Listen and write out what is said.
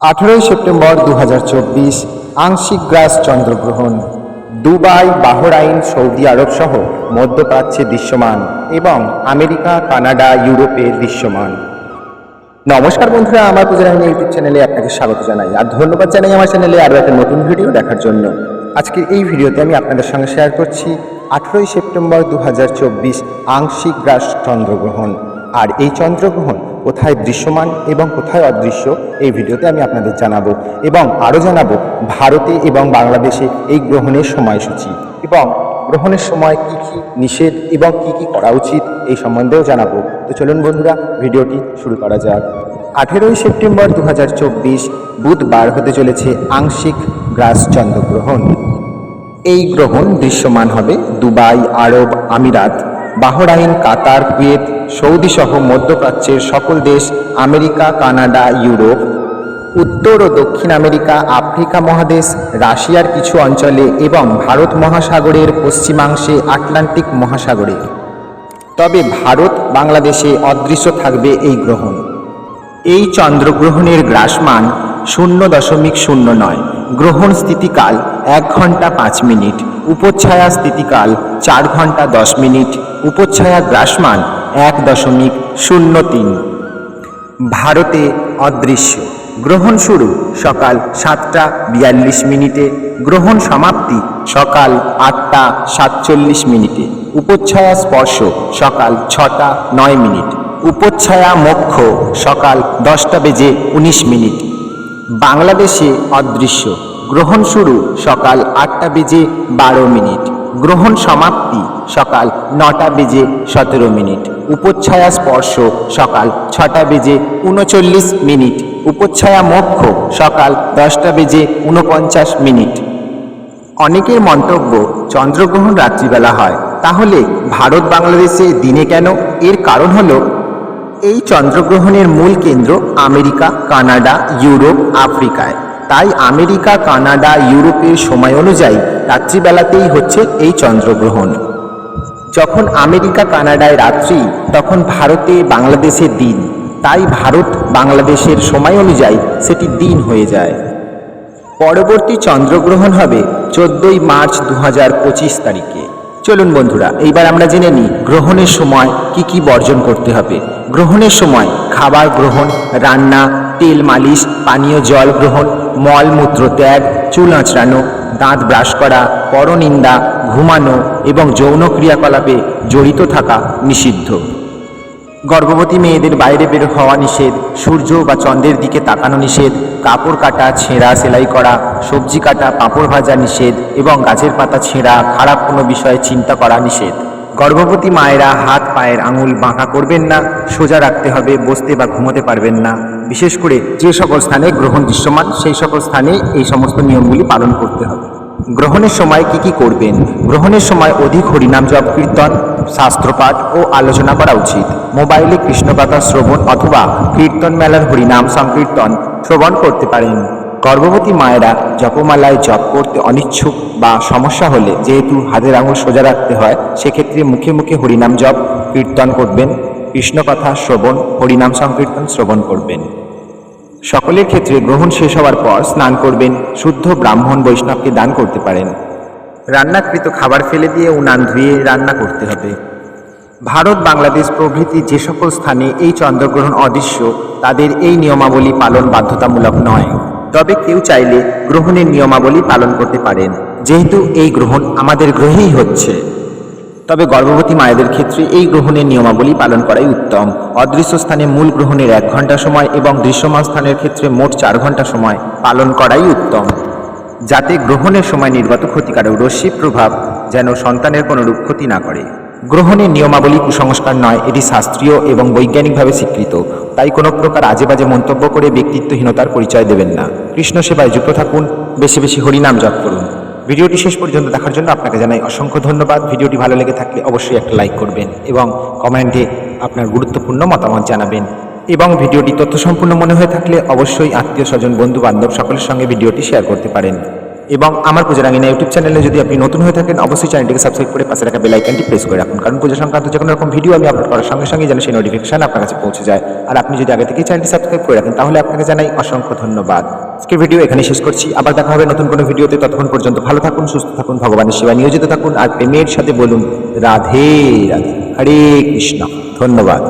আঠেরোই সেপ্টেম্বর দু হাজার চব্বিশ, আংশিক গ্রাস চন্দ্রগ্রহণ। দুবাই, বাহরাইন, সৌদি আরব সহ মধ্যপ্রাচ্যে দৃশ্যমান এবং আমেরিকা, কানাডা, ইউরোপে দৃশ্যমান। নমস্কার বন্ধুরা, আমার পুজোরাহিনী ইউটিউব চ্যানেলে আপনাকে স্বাগত জানাই আর ধন্যবাদ জানাই আমার চ্যানেলে আরও একটা নতুন ভিডিও দেখার জন্য। আজকে এই ভিডিওতে আমি আপনাদের সঙ্গে শেয়ার করছি আঠেরোই সেপ্টেম্বর দু হাজার চব্বিশ আংশিক গ্রাস চন্দ্রগ্রহণ। আর এই চন্দ্রগ্রহণ কোথায় দৃশ্যমান এবং কোথায় অদৃশ্য এই ভিডিওতে আমি আপনাদের জানাব এবং আরও জানাব ভারতে এবং বাংলাদেশে এই গ্রহণের সময়সূচি এবং গ্রহণের সময় কি কি নিষেধ এবং কি কি করা উচিত এই সম্বন্ধেও জানাব। তো চলুন বন্ধুরা, ভিডিওটি শুরু করা যাক। আঠেরোই সেপ্টেম্বর দু হাজার চব্বিশ, বুধবার হতে চলেছে আংশিক গ্রাস চন্দ্রগ্রহণ এই গ্রহণ দৃশ্যমান হবে দুবাই, আরব আমিরাত বাহরাইন, কাতার, কুয়েত, সৌদি সহ মধ্যপ্রাচ্যের সকল দেশ, আমেরিকা, কানাডা, ইউরোপ, উত্তর ও দক্ষিণ আমেরিকা, আফ্রিকা মহাদেশ, রাশিয়ার কিছু অঞ্চলে এবং ভারত মহাসাগরের পশ্চিমাংশে আটলান্টিক মহাসাগরে। তবে ভারত বাংলাদেশে অদৃশ্য থাকবে এই গ্রহণ। এই চন্দ্রগ্রহণের গ্রাসমান শূন্য দশমিক শূন্য নয়। গ্রহণ স্থিতিকাল এক ঘণ্টা পাঁচ মিনিট, উপচ্ছায়া স্থিতিকাল চার ঘণ্টা দশ মিনিট, উপচ্ছায়া গ্রাসমান এক দশমিক শূন্য তিন। ভারতে অদৃশ্য। গ্রহণ শুরু সকাল সাতটা বিয়াল্লিশ মিনিটে, গ্রহণ সমাপ্তি সকাল আটটা সাতচল্লিশ মিনিটে, উপচ্ছায়া স্পর্শ সকাল ছটা নয় মিনিট, উপচ্ছায়া মোক্ষ সকাল দশটা বেজে উনিশ মিনিট। বাংলাদেশে অদৃশ্য। গ্রহণ শুরু সকাল আটটা বেজে বারো মিনিট। গ্রহণ সমাপ্তি সকাল নটা বেজে সতেরো মিনিট। উপচ্ছায়া স্পর্শ সকাল ছটা বেজে উনচল্লিশ মিনিট। উপচ্ছায়া মোক্ষ সকাল দশটা বেজে উনপঞ্চাশ মিনিট। অনেকের মন্তব্য, চন্দ্রগ্রহণ রাত্রিবেলা হয়। তাহলে ভারত বাংলাদেশে দিনে কেন? এর কারণ হলো, এই চন্দ্রগ্রহণের মূল কেন্দ্র আমেরিকা, কানাডা, ইউরোপ, আফ্রিকায়। তাই আমেরিকা, কানাডা, ইউরোপের সময় অনুযায়ী রাত্রিবেলাতেই হচ্ছে এই চন্দ্রগ্রহণ। যখন আমেরিকা, কানাডায় রাত্রি, তখন ভারতে বাংলাদেশে দিন। তাই ভারত বাংলাদেশের সময় অনুযায়ী সেটি দিন হয়ে যায়। পরবর্তী চন্দ্রগ্রহণ হবে চোদ্দই মার্চ দু হাজার পঁচিশ তারিখে। চলুন বন্ধুরা, এইবার আমরা জেনে নিই গ্রহণের সময় কি কি বর্জন করতে হবে। গ্রহণের সময় খাবার গ্রহণ, রান্না, তেল মালিশ, পানীয় জল গ্রহণ মলমূত্র ত্যাগ, চুল আঁচড়ানো, দাঁত ব্রাশ করা, পরনিন্দা, ঘুমানো এবং যৌন ক্রিয়াকলাপে জড়িত থাকা নিষিদ্ধ। গর্ভবতী মেয়েদের বাইরে বের হওয়া নিষেধ, সূর্য বা চন্দ্রের দিকে তাকানো নিষেধ, কাপড় কাটা, ছেঁড়া, সেলাই করা, সবজি কাটা, পাঁপড় ভাজা নিষেধ এবং গাছের পাতা ছেঁড়া খারাপ কোনো বিষয়ে চিন্তা করা নিষেধ। গর্ভবতী মায়েরা হাত, পায়ের আঙুল বাঁকা করবেন না, সোজা রাখতে হবে, বসতে বা ঘুমোতে পারবেন না। বিশেষ করে যে সকল স্থানে গ্রহণ দৃশ্যমান, সেই সকল স্থানে এই সমস্ত নিয়মগুলি পালন করতে হবে। গ্রহণের সময় কি কি করবেন? গ্রহণের সময় অধিক হরিনাম জপ, কীর্তন, শাস্ত্রপাঠ ও আলোচনা করা উচিত। মোবাইলে কৃষ্ণকথা শ্রবণ অথবা কীর্তন মেলার হরিনাম সংকীর্তন শ্রবণ করতে পারেন। গর্ভবতী মায়েরা জপমালায় জপ করতে অনিচ্ছুক বা সমস্যা হলে যেহেতু হাতের আঙুল সোজা রাখতে হয়, সেক্ষেত্রে মুখে মুখে হরিনাম জপ, কীর্তন করবেন। কৃষ্ণকথা শ্রবণ, হরিনাম সংকীর্তন শ্রবণ করবেন। সকলের ক্ষেত্রে গ্রহণ শেষ হওয়ার পর স্নান করবেন, শুদ্ধ ব্রাহ্মণ বৈষ্ণবকে দান করতে পারেন। রান্নাকৃত খাবার ফেলে দিয়ে উনান ধুয়ে রান্না করতে হবে। ভারত, বাংলাদেশ প্রভৃতি যে সকল স্থানে এই চন্দ্রগ্রহণ অদৃশ্য, তাদের এই নিয়মাবলী পালন বাধ্যতামূলক নয়। তবে কেউ চাইলে গ্রহণের নিয়মাবলী পালন করতে পারেন। যেহেতু এই গ্রহণ আমাদের গ্রহেই হচ্ছে। তবে গর্ভবতী মায়েদের ক্ষেত্রে এই গ্রহণের নিয়মাবলী পালন করাই উত্তম। অদৃশ্য স্থানে মূল গ্রহণের এক ঘণ্টা সময় এবং দৃশ্যমান স্থানের ক্ষেত্রে মোট চার ঘণ্টা সময় পালন করাই উত্তম। যাতে গ্রহণের সময় নির্গত ক্ষতিকারক রশ্মি প্রভাব যেন সন্তানের কোনো রূপ ক্ষতি না করে। গ্রহণের নিয়মাবলী কুসংস্কার নয়, এটি শাস্ত্রীয় এবং বৈজ্ঞানিকভাবে স্বীকৃত। তাই কোনো প্রকার আজে বাজে মন্তব্য করে ব্যক্তিত্বহীনতার পরিচয় দেবেন না। কৃষ্ণ সেবায় যুক্ত থাকুন, বেশি বেশি হরিনাম জপ করুন। ভিডিওটি শেষ পর্যন্ত দেখার জন্য আপনাকে জানাই অসংখ্য ধন্যবাদ। ভিডিওটি ভালো লেগে থাকলে অবশ্যই একটা লাইক করবেন এবং কমেন্টে আপনার গুরুত্বপূর্ণ মতামত জানাবেন। এবং ভিডিওটি তথ্য সম্পূর্ণ মনে হয়ে থাকলে অবশ্যই আত্মীয় স্বজন বন্ধু বান্ধব সকলের সঙ্গে ভিডিওটি শেয়ার করতে পারেন। এবং আমার পূজা রাঙিনা ইউটিউব চ্যানেলে যদি আপনি নতুন হয়ে থাকেন, অবশ্যই চ্যানেলটিকে সাবস্ক্রাইব করে পাশে রাখা বেল আইকনটি প্রেস করে রাখুন। কারণ পূজা সংক্রান্ত যে কোনো রকম ভিডিও আমি আপলোড করার সঙ্গে সঙ্গে যেন সেই নোটিফিকেশন আপনার কাছে পৌঁছে যায়। আর আপনি যদি আগে থেকে চ্যানেলটি সাবস্ক্রাইব করে রাখেন, তাহলে আপনাকে জানাই অসংখ্য ধন্যবাদ। আজকের ভিডিও এখানে শেষ করছি। আবার দেখা হবে নতুন কোনো ভিডিওতে ততক্ষণ পর্যন্ত ভালো থাকুন, সুস্থ থাকুন, ভগবানের সেবা নিয়োজিত থাকুন। আর প্রেমের সাথে বলুন, রাধে রাধে, হরে কৃষ্ণ। ধন্যবাদ।